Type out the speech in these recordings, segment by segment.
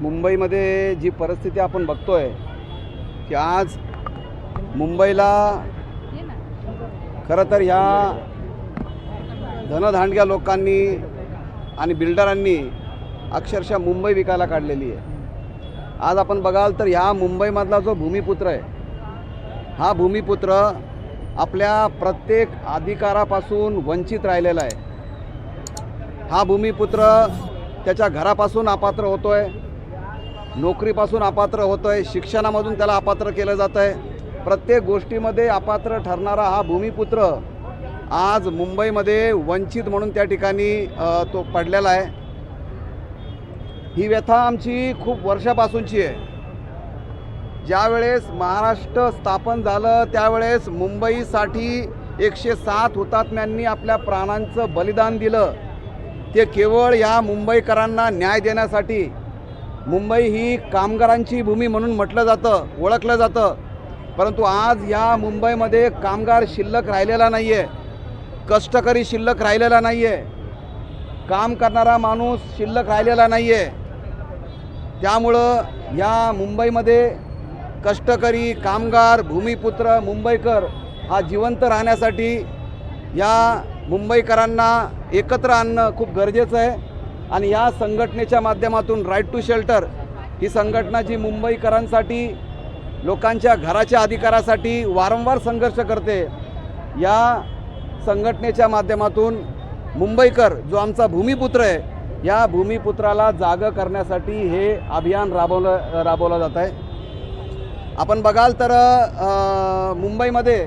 मुंबईमध्ये जी परिस्थिती आपण बघतोय की आज मुंबईला खरं तर ह्या धनधांडग्या लोकांनी आणि बिल्डरांनी अक्षरशः मुंबई विकायला काढलेली आहे. आज आपण बघाल तर ह्या मुंबईमधला जो भूमिपुत्र आहे हा भूमिपुत्र आपल्या प्रत्येक अधिकारापासून वंचित राहिलेला आहे. हा भूमिपुत्र त्याच्या घरापासून अपात्र होतो आहे नोकरीपासून अपात्र होतं आहे शिक्षणामधून त्याला अपात्र केलं जातं आहे प्रत्येक गोष्टीमध्ये अपात्र ठरणारा हा भूमिपुत्र आज मुंबईमध्ये वंचित म्हणून त्या ठिकाणी तो पडलेला आहे. ही व्यथा आमची खूप वर्षापासूनची आहे. ज्यावेळेस महाराष्ट्र स्थापन झालं त्यावेळेस मुंबईसाठी एकशे सात हुतात्म्यांनी आपल्या प्राणांचं बलिदान दिलं. ते केवळ या मुंबईकरांना न्याय देण्यासाठी मुंबई ही कामगारांची भूमी म्हणून म्हटलं जातं ओळखलं जातं. परंतु आज या मुंबईमध्ये कामगार शिल्लक राहिलेला नाही आहे कष्टकरी शिल्लक राहिलेला नाही आहे काम करणारा माणूस शिल्लक राहिलेला नाही आहे त्यामुळं या मुंबईमध्ये कष्टकरी कामगार भूमिपुत्र मुंबईकर हा जिवंत राहण्यासाठी या मुंबईकरांना एकत्र आणणं खूप गरजेचं आहे. आणि या संघटनेच्या माध्यमातून राईट टू शेल्टर ही संघटना जी मुंबईकरांसाठी लोकांच्या घराच्या अधिकारासाठी वारंवार संघर्ष करते या संघटनेच्या माध्यमातून मुंबईकर जो आमचा भूमिपुत्र आहे या भूमिपुत्राला जागं करण्यासाठी हे अभियान राबवलं राबवलं जात आहे. आपण बघाल तर मुंबईमध्ये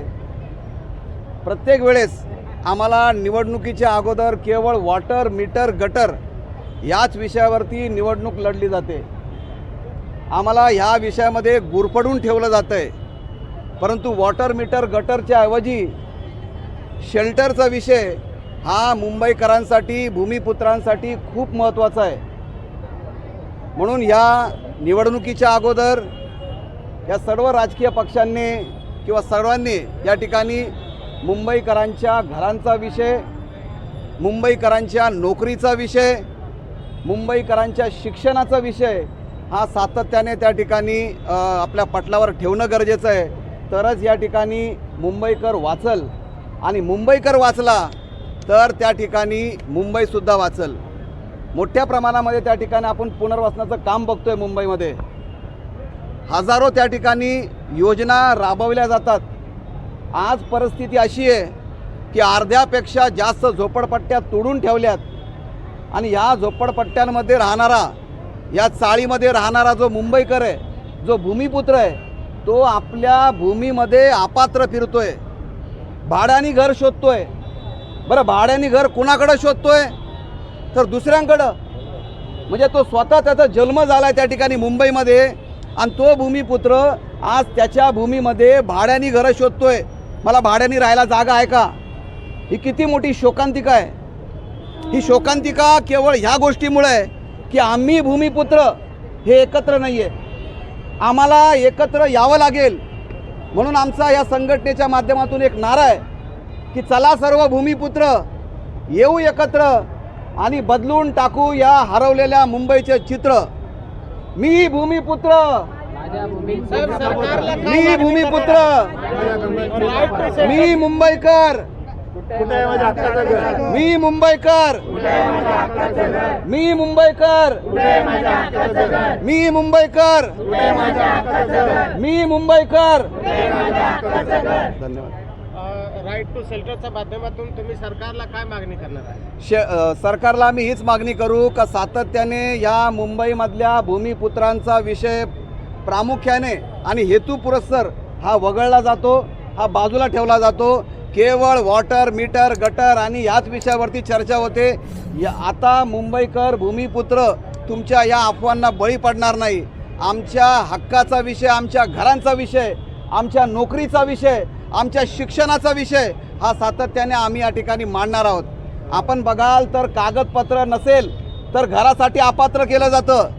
प्रत्येक वेळेस आम्हाला निवडणुकीच्या अगोदर केवळ वॉटर मीटर गटर याच विषयावरती निवडणूक लढली जाते. आम्हाला ह्या विषयामध्ये गुरफडून ठेवलं जातं आहे परंतु वॉटर मीटर गटरच्या ऐवजी शेल्टरचा विषय हा मुंबईकरांसाठी भूमिपुत्रांसाठी खूप महत्त्वाचा आहे. म्हणून या निवडणुकीच्या अगोदर या सर्व राजकीय पक्षांनी किंवा सर्वांनी या ठिकाणी मुंबईकरांच्या घरांचा विषय मुंबईकरांच्या नोकरीचा विषय मुंबईकरांच्या शिक्षणाचा विषय हा सातत्याने त्या ठिकाणी आपल्या पटलावर ठेवणं गरजेचं आहे. तरच या ठिकाणी मुंबईकर वाचल. आणि मुंबईकर वाचला तर त्या ठिकाणी मुंबईसुद्धा वाचल. मोठ्या प्रमाणामध्ये त्या ठिकाणी आपण पुनर्वसनाचं काम बघतो आहे मुंबईमध्ये. हजारो त्या ठिकाणी योजना राबवल्या जातात. आज परिस्थिती अशी आहे की अर्ध्यापेक्षा जास्त झोपडपट्ट्या तोडून ठेवल्यात. आणि या झोपडपट्ट्यांमध्ये राहणारा या चाळीमध्ये राहणारा जो मुंबईकर आहे जो भूमिपुत्र आहे तो आपल्या भूमीमध्ये अपात्र फिरतोय. भाड्याने घर शोधतोय. बरं भाड्याने घर कुणाकडं शोधतोय? तर दुसऱ्यांकडं. म्हणजे तो स्वतः त्याचा जन्म झाला आहे त्या ठिकाणी मुंबईमध्ये आणि तो भूमिपुत्र आज त्याच्या भूमीमध्ये भाड्याने घरं शोधतोय. मला भाड्याने राहायला जागा आहे का? ही किती मोठी शोकांतिका आहे. ही शोकांतिका केवळ ह्या गोष्टीमुळे आहे की आम्ही भूमिपुत्र हे एकत्र नाही आहे आम्हाला एकत्र यावं लागेल. म्हणून आमचा या संघटनेच्या माध्यमातून एक नारा आहे की चला सर्व भूमिपुत्र येऊ एकत्र आणि बदलून टाकू या हरवलेल्या मुंबईचे चित्र. मी भूमिपुत्र. मी भूमिपुत्र. मी मुंबईकर. मी मुंबईकर मी मुंबईकर मी मुंबईकर मी मुंबईकर धन्यवाद. राईट टू शेल्टरच्या माध्यमातून तुम्ही सरकारला काय मागणी करणार आहे? सरकारला आम्ही हीच मागणी करू का सातत्याने या मुंबईमधल्या भूमिपुत्रांचा विषय प्रामुख्याने आणि हेतू पुरस्सर हा वगळला जातो हा बाजूला ठेवला जातो. केवळ वॉटर मीटर गटर आणि याच विषयावरती चर्चा होते. या आता मुंबईकर भूमिपुत्र तुमच्या या अफवांना बळी पडणार नाही. आमच्या हक्काचा विषय आमच्या घरांचा विषय आमच्या नोकरीचा विषय आमच्या शिक्षणाचा विषय हा सातत्याने आम्ही या ठिकाणी मांडणार आहोत. आपण बघाल तर कागदपत्र नसेल तर घरासाठी अपात्र केलं जातं.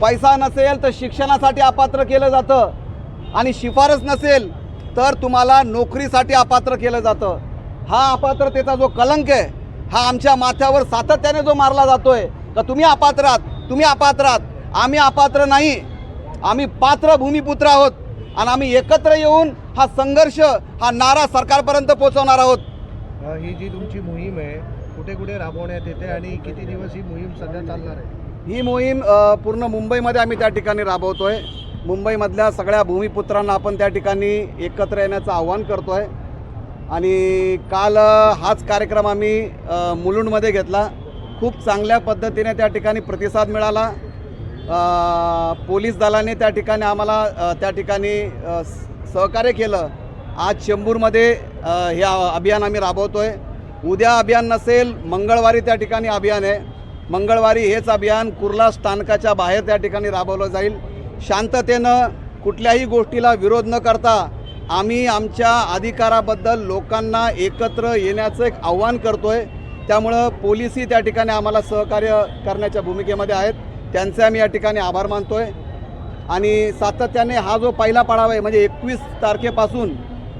पैसा नसेल तर शिक्षणासाठी अपात्र केलं जातं. आणि शिफारस नसेल तर तुम्हाला नोकरीसाठी अपात्र केलं जातं. हा अपात्रतेचा जो कलंक आहे हा आमच्या माथ्यावर सातत्याने जो मारला जातोय का तुम्ही अपात्र आहात? तुम्ही अपात्र आहात. आम्ही अपात्र नाही. आम्ही पात्र भूमिपुत्र आहोत. आणि आम्ही एकत्र येऊन हा संघर्ष हा नारा सरकारपर्यंत पोहोचवणार आहोत. ही जी तुमची मोहीम आहे कुठे कुठे राबवण्यात येते आणि किती दिवस ही मोहीम सध्या चालणार आहे? ही मोहीम पूर्ण मुंबईमध्ये आम्ही त्या ठिकाणी राबवतोय. मुंबईमधल्या सगळ्या भूमिपुत्रांना आपण त्या ठिकाणी एकत्र येण्याचं आव्हान आहे आणि काल हाच कार्यक्रम आम्ही मुलुंडमध्ये घेतला. खूप चांगल्या पद्धतीने त्या ठिकाणी प्रतिसाद मिळाला. पोलीस दलाने त्या ठिकाणी आम्हाला त्या ठिकाणी सहकार्य केलं. आज चेंबूरमध्ये हे अभियान आम्ही राबवतो आहे उद्या अभियान नसेल मंगळवारी त्या ठिकाणी अभियान आहे. मंगळवारी हेच अभियान कुर्ला स्थानकाच्या बाहेर त्या ठिकाणी राबवलं जाईल. शांततेनं कुठल्याही गोष्टीला विरोध न करता आम्ही आमच्या अधिकाराबद्दल लोकांना एकत्र येण्याचं एक आव्हान करतो आहे त्यामुळं पोलिसही त्या ठिकाणी आम्हाला सहकार्य करण्याच्या भूमिकेमध्ये आहेत. त्यांचे आम्ही या ठिकाणी आभार मानतो आहे आणि सातत्याने हा जो पहिला पडावा आहे म्हणजे एकवीस तारखेपासून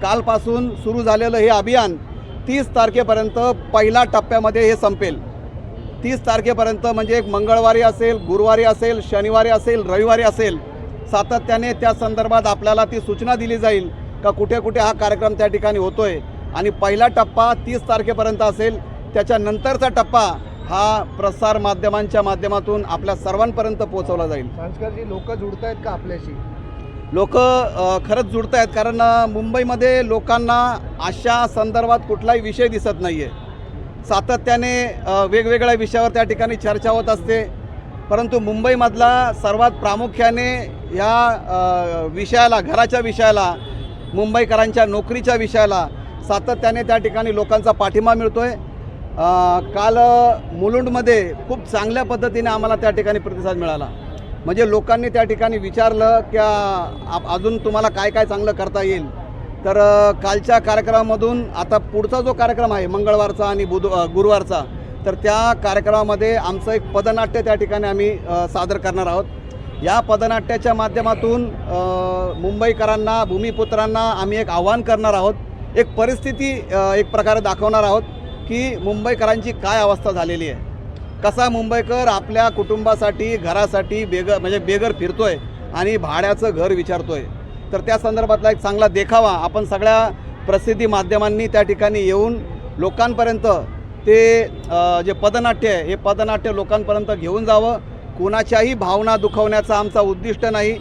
कालपासून सुरू झालेलं हे अभियान तीस तारखेपर्यंत पहिल्या टप्प्यामध्ये हे संपेल. तीस तारखेपर्यंत म्हणजे एक मंगळवारी असेल गुरुवारी असेल शनिवारी असेल रविवारी असेल सातत्याने त्या संदर्भात आपल्याला ती सूचना दिली जाईल का कुठे कुठे हा कार्यक्रम त्या ठिकाणी होतोय. आणि पहिला टप्पा तीस तारखेपर्यंत असेल त्याच्यानंतरचा टप्पा हा प्रसार माध्यमांच्या माध्यमातून आपल्या सर्वांपर्यंत पोहोचवला जाईल. सांस्कृतिक लोक जुडत आहेत का आपल्याशी? लोक खरंच जुडत आहेत कारण मुंबईमध्ये लोकांना अशा संदर्भात कुठलाही विषय दिसत नाही आहे सातत्याने वेगवेगळ्या विषयावर त्या ठिकाणी चर्चा होत असते. परंतु मुंबईमधला सर्वात प्रामुख्याने या विषयाला घराच्या विषयाला मुंबईकरांच्या नोकरीच्या विषयाला सातत्याने त्या ठिकाणी लोकांचा पाठिंबा मिळतो आहे काल मुलुंडमध्ये खूप चांगल्या पद्धतीने आम्हाला त्या ठिकाणी प्रतिसाद मिळाला. म्हणजे लोकांनी त्या ठिकाणी विचारलं की आप- अजून तुम्हाला काय काय चांगलं करता येईल? तर कालच्या कार्यक्रमामधून आता पुढचा जो कार्यक्रम आहे मंगळवारचा आणि बुध गुरुवारचा तर त्या कार्यक्रमामध्ये आमचं एक पदनाट्य त्या ठिकाणी आम्ही सादर करणार आहोत. या पदनाट्याच्या माध्यमातून मुंबईकरांना भूमिपुत्रांना आम्ही एक आव्हान करणार आहोत. एक परिस्थिती एक प्रकारे दाखवणार आहोत की मुंबईकरांची काय अवस्था झालेली आहे. कसा मुंबईकर आपल्या कुटुंबासाठी घरासाठी बेगर म्हणजे बेगर आहे आणि भाड्याचं घर विचारतो आहे तर त्या संदर्भातला एक चांगला देखावा आपण सगळ्या प्रसिद्धी माध्यमांनी त्या ठिकाणी येऊन लोकांपर्यंत ते जे पदनाट्य आहे हे पदनाट्य लोकांपर्यंत घेऊन जावं. कुणाच्याही भावना दुखवण्याचा आमचा उद्दिष्ट नाही.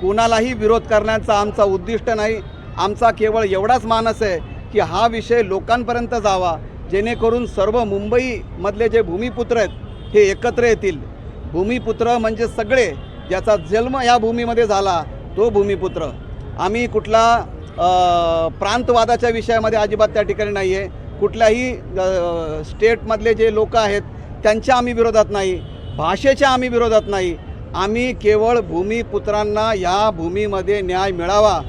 कुणालाही विरोध करण्याचा आमचा उद्दिष्ट नाही. आमचा केवळ एवढाच मानस आहे की हा विषय लोकांपर्यंत जावा. जेणेकरून सर्व मुंबईमधले जे भूमिपुत्र आहेत हे एकत्र येतील. भूमिपुत्र म्हणजे सगळे ज्याचा जन्म या भूमीमध्ये झाला तो भूमिपुत्र. आम्ही कुठला प्रांतवादाच्या विषयामध्ये अजिबात त्या ठिकाणी नाही आहे कुठल्याही स्टेटमधले जे लोक आहेत त्यांच्या आम्ही विरोधात नाही. भाषेच्या आम्ही विरोधात नाही. आम्ही केवळ भूमिपुत्रांना या भूमीमध्ये न्याय मिळावा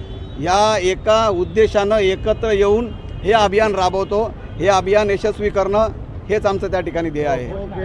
या एका उद्देशानं एकत्र येऊन हे अभियान राबवतो. हे अभियान यशस्वी करणं हेच आमचं त्या ठिकाणी ध्येय आहे.